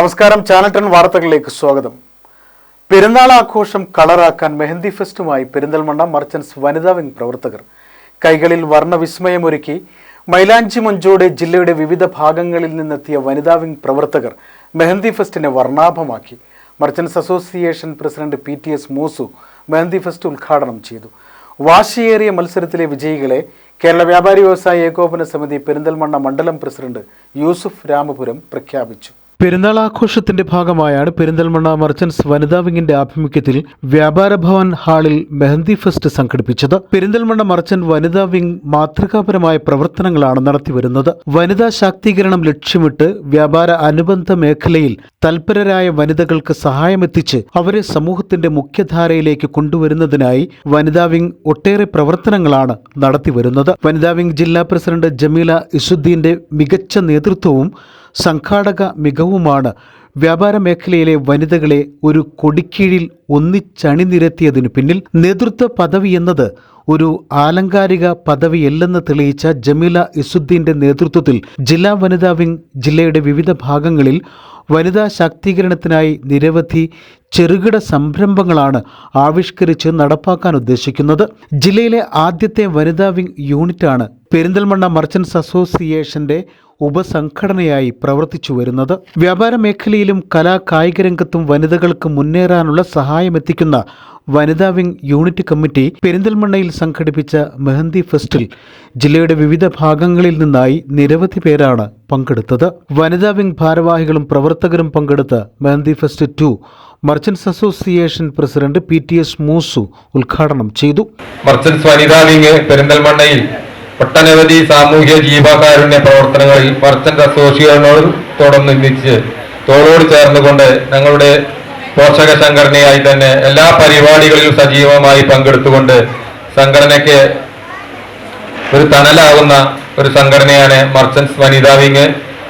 നമസ്കാരം channel ten വാർത്തകളിലേക്ക് സ്വാഗതം. പെരുന്നാൾ ആഘോഷം കളറാക്കാൻ മെഹന്തി ഫെസ്റ്റുമായി പെരിന്തൽമണ്ണ മർച്ചൻസ് വനിതാ വിംഗ് പ്രവർത്തകർ. കൈകളിൽ വർണവിസ്മയമൊരുക്കി മൈലാഞ്ചി മഞ്ചോടെ ജില്ലയുടെ വിവിധ ഭാഗങ്ങളിൽ നിന്നെത്തിയ വനിതാ വിംഗ് പ്രവർത്തകർ മെഹന്തി ഫെസ്റ്റിനെ വർണാഭമാക്കി. Merchants association president P T S Moosu mehndi fest ഉദ്ഘാടനം ചെയ്തു. വാശിയേറിയ മത്സരത്തിലെ വിജയികളെ കേരള വ്യാപാരി വ്യവസായ ഏകോപന സമിതി പെരിന്തൽമണ്ണ മണ്ഡലം പ്രസിഡന്റ് യൂസുഫ് രാമപുരം പ്രഖ്യാപിച്ചു. പെരുന്നാൾ ആഘോഷത്തിന്റെ ഭാഗമായാണ് പെരിന്തൽമണ്ണ മർച്ചൻസ് വനിതാ വിങ്ങിന്റെ ആഭിമുഖ്യത്തിൽ വ്യാപാര ഭവൻ ഹാളിൽ മെഹന്തി ഫെസ്റ്റ് സംഘടിപ്പിച്ചത്. പെരിന്തൽമണ്ണ മർച്ചന്റ് വനിതാ വിങ് മാതൃകാപരമായ പ്രവർത്തനങ്ങളാണ് നടത്തിവരുന്നത്. വനിതാ ശാക്തീകരണം ലക്ഷ്യമിട്ട് വ്യാപാര അനുബന്ധ മേഖലയിൽ തൽപരരായ വനിതകൾക്ക് സഹായമെത്തിച്ച് അവരെ സമൂഹത്തിന്റെ മുഖ്യധാരയിലേക്ക് കൊണ്ടുവരുന്നതിനായി വനിതാ വിങ് ഒട്ടേറെ പ്രവർത്തനങ്ങളാണ് നടത്തിവരുന്നത്. വനിതാ വിങ് ജില്ലാ പ്രസിഡന്റ് ജമീല ഇസുദ്ദീന്റെ മികച്ച നേതൃത്വവും സംഘാടക മികവുമാണ്. വ്യാപാര മേഖലയിലെ വനിതകളെ ഒരു കൊടിക്കീഴിൽ ഒന്നിച്ചണിനിരത്തിയതിനു പിന്നിൽ നേതൃത്വ പദവി എന്നത് ഒരു ആലങ്കാരിക പദവിയല്ലെന്ന് തെളിയിച്ച ജമീല ഇസുദ്ദീന്റെ നേതൃത്വത്തിൽ ജില്ലാ വനിതാ വിംഗ് ജില്ലയുടെ വിവിധ ഭാഗങ്ങളിൽ വനിതാ ശാക്തീകരണത്തിനായി നിരവധി ചെറുകിട സംരംഭങ്ങളാണ് ആവിഷ്കരിച്ച് നടപ്പാക്കാൻ ഉദ്ദേശിക്കുന്നത്. ജില്ലയിലെ ആദ്യത്തെ വനിതാ വിംഗ് യൂണിറ്റാണ്. പെരിന്തൽമണ്ണ മർച്ചൻസ് അസോസിയേഷന്റെ ഉപസംഘടനയായി പ്രവർത്തിച്ചു വരുന്നത്. വ്യാപാര മേഖലയിലും കലാ കായിക രംഗത്തും വനിതകൾക്ക് മുന്നേറാനുള്ള സഹായമെത്തിക്കുന്ന വനിതാ വിംഗ് യൂണിറ്റ് കമ്മിറ്റി പെരിന്തൽമണ്ണയിൽ സംഘടിപ്പിച്ച മെഹന്തി ഫെസ്റ്റിൽ ജില്ലയുടെ വിവിധ ഭാഗങ്ങളിൽ നിന്നായി നിരവധി പേരാണ് പങ്കെടുത്തത്. വനിതാ വിംഗ് ഭാരവാഹികളും പ്രവർത്തകരും പങ്കെടുത്ത mehndi fest to merchants association president P T S Moosu ഉദ്ഘാടനം ചെയ്തു. മർച്ചൻസ് വനിതാ വിങ് പെരിന്തൽമണ്ണയിൽ ഒട്ടനവധി സാമൂഹ്യ ജീവകാരുണ്യ പ്രവർത്തനങ്ങളിൽ മർച്ചന്റ് അസോസിയേഷനോടൊന്നിച്ച് തോളോട് ചേർന്നുകൊണ്ട് ഞങ്ങളുടെ പോഷക സംഘടനയായി തന്നെ എല്ലാ പരിപാടികളിലും സജീവമായി പങ്കെടുത്തുകൊണ്ട് സംഘടനയ്ക്ക് ഒരു തണലാകുന്ന ഒരു സംഘടനയാണ് മർച്ചൻസ് വനിതാ വിങ്.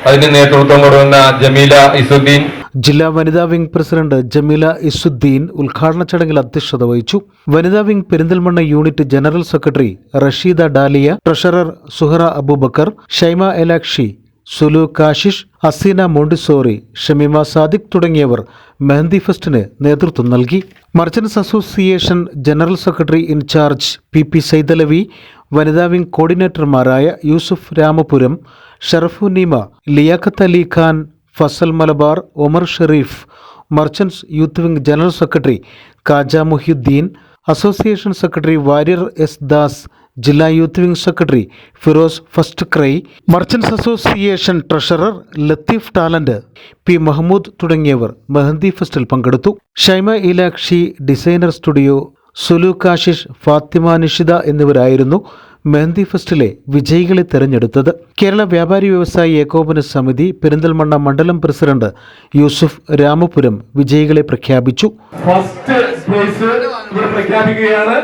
അതിന് നേതൃത്വം കൊടുക്കുന്ന ജമീല ഇസുദ്ദീൻ. ജില്ലാ വനിതാ വിംഗ് പ്രസിഡന്റ് ജമീല ഇസുദ്ദീൻ ഉദ്ഘാടന ചടങ്ങിൽ അധ്യക്ഷത വഹിച്ചു. വനിതാ wing Perinthalmanna unit general secretary Rasheeda Dalia treasurer Suhara Abubakar Shaima Elakshi Sulu Kashish Aseena Montessori Shameema Sadiq തുടങ്ങിയവർ മെഹന്തി ഫെസ്റ്റിന് നേതൃത്വം നൽകി. Merchants association general secretary incharge P P Saithalavi വനിതാ wing കോർഡിനേറ്റർമാരായ Yusuf Ramapuram Sharafu Neema Liyakhat Ali Khan Fazal Malabar Omar Sharif merchants youth wing general secretary Kaja Muhyuddin association secretary Warrier S Das ജില്ലാ youth wing secretary Firoz first cry merchants association treasurer Latheef talent P Mahmood തുടങ്ങിയവർ മെഹന്തി ഫെസ്റ്റിൽ പങ്കെടുത്തു. Shaima Elakshi designer studio Sulu Kashish Fathima Nishitha എന്നിവരായിരുന്നു മെഹന്തി ഫെസ്റ്റിലെ വിജയികളെ തെരഞ്ഞെടുത്തത്. കേരള വ്യാപാരി വ്യവസായി ഏകോപന സമിതി പെരിന്തൽമണ്ണ മണ്ഡലം പ്രസിഡന്റ് യൂസുഫ് രാമപുരം വിജയികളെ പ്രഖ്യാപിച്ചു. ഫസ്റ്റ് പ്ലേസ് പ്രഖ്യാപിക്കുകയാണ്.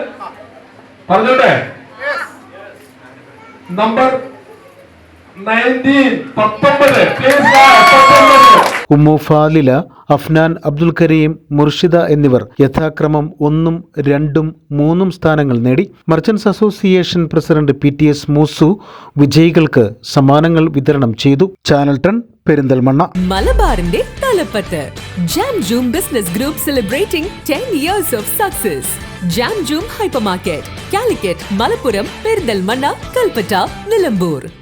പറഞ്ഞോട്ടെ? നമ്പർ നയന്റീൻ ഉമ്മു ഫാലില അഫ്നാൻ അബ്ദുൽ കരീം മുർഷിദ എന്നിവർ യഥാക്രമം ഒന്നും രണ്ടും മൂന്നും സ്ഥാനങ്ങൾ നേടി. Merchants association president P T S Moosu വിജയികൾക്ക് സമ്മാനങ്ങൾ വിതരണം ചെയ്തു. ചാനൽ ടൺ പെരിന്തൽമണ്ണ. മലബാറിന്റെ തലപ്പത്ത്. Jam Joom business group celebrating years of success. Jam Joom hypermarket Calicut Malappuram Perinthalmanna Kalpetta Nilambur.